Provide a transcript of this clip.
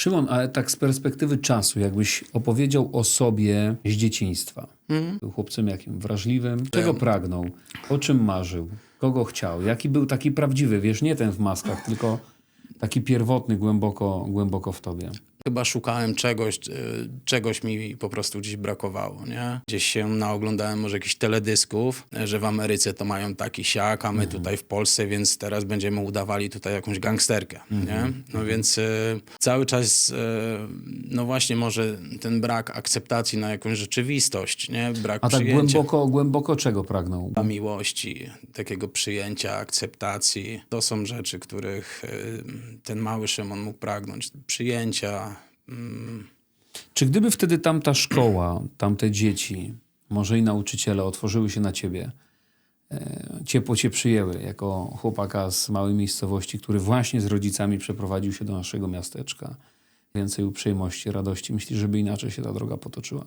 Szymon, ale tak z perspektywy czasu, jakbyś opowiedział o sobie z dzieciństwa. Mhm. Był chłopcem jakim? Wrażliwym? Czego pragnął? O czym marzył? Kogo chciał? Jaki był taki prawdziwy, wiesz, nie ten w maskach, tylko taki pierwotny głęboko, głęboko w tobie? Chyba szukałem czegoś, y, czegoś mi po prostu gdzieś brakowało, nie? Gdzieś się naoglądałem może jakichś teledysków, y, że w Ameryce to mają taki siak, a my tutaj w Polsce, więc teraz będziemy udawali tutaj jakąś gangsterkę, nie? No więc y, cały czas, y, no właśnie może ten brak akceptacji na jakąś rzeczywistość, nie? Brak A tak przyjęcia. głęboko, głęboko czego pragnął? Miłości, takiego przyjęcia, akceptacji. To są rzeczy, których y, ten mały Szymon mógł pragnąć. Przyjęcia. Mm, Czy gdyby wtedy tamta szkoła, tamte dzieci, może i nauczyciele otworzyły się na ciebie, e, ciepło cię przyjęły jako chłopaka z małej miejscowości, który właśnie z rodzicami przeprowadził się do naszego miasteczka, więcej uprzejmości, radości, myślisz, żeby inaczej się ta droga potoczyła?